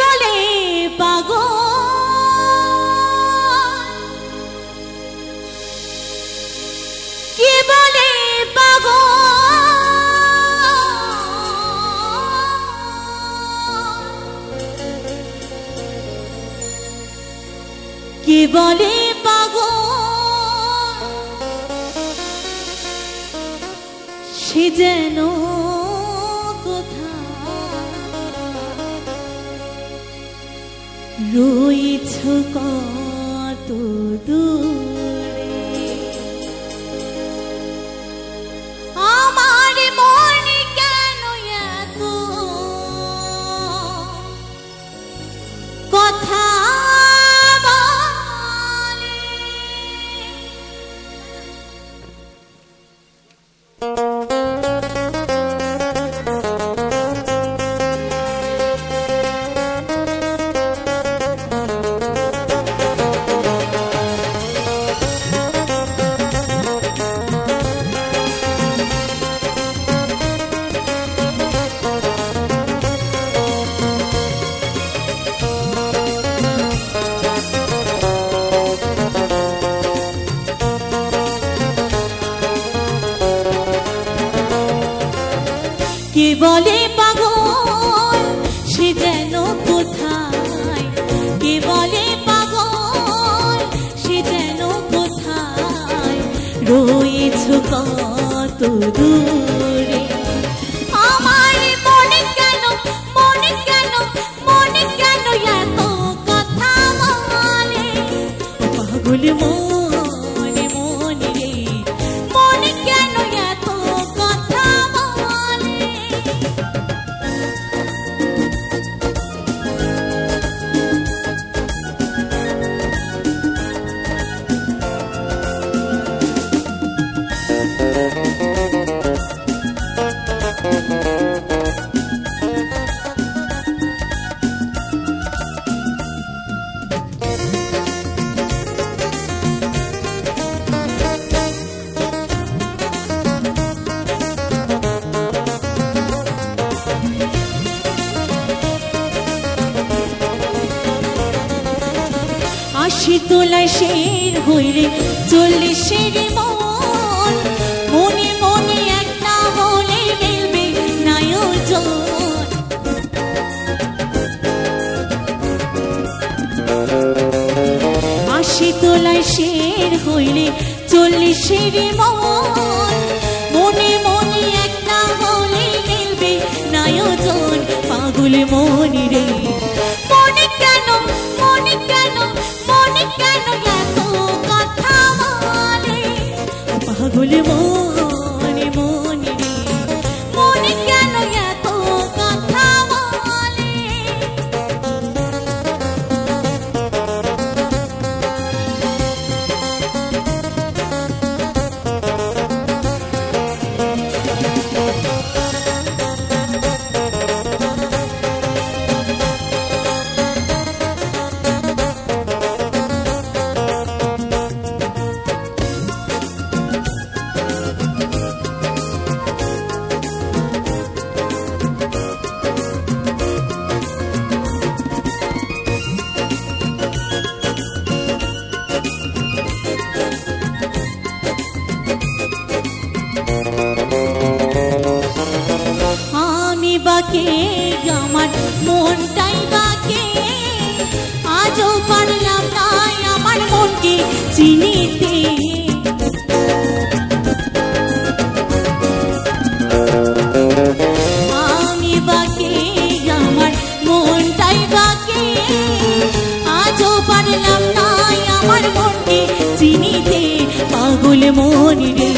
বলে পাগল। কে বলে পাগল? কে বলে পাগল? সে যেন রয়েছ কত দূরে কে বলে পাগল? সে যেন কোথায়? কে বলে পাগল? সে যেন কোথায়? রয়েছ কত দূরে? আশি তোলায় শের হইলে চল্লিশের মন। মনে মনে এক না হলে মিলবে আশি তোলায় শের হইলে চল্লিশের মন। মনে মনে এক না হলে মিলবে নায়োজন। পাগল মনি রে পাগল মনে চিনিতে আমি বাকে আমার মনটাই বাকে আজও পারলাম না আমার মনকে চিনিতে পাগল মন রে।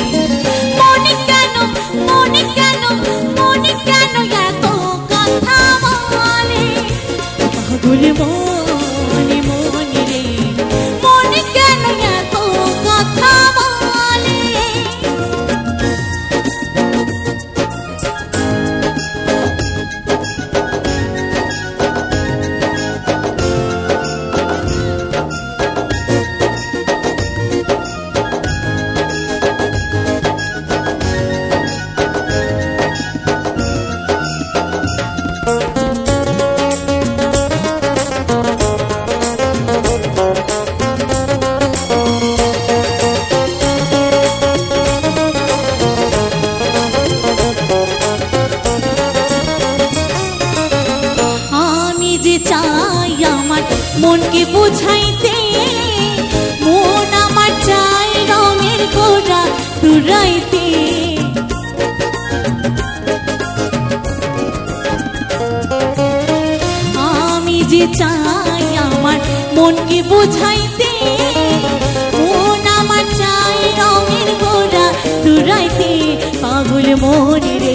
মনে কেন মনে কেন মনে কেন এত কথা বলে পাগল মনে মনকে বুঝাইতে, মন আমার চাই রঙের গোড়া দুরাইতে আমি যে চাই আমার মনকে বুঝাইতে, মন আমার চাই রঙের গোড়া দুরাইতে পাগল মন রে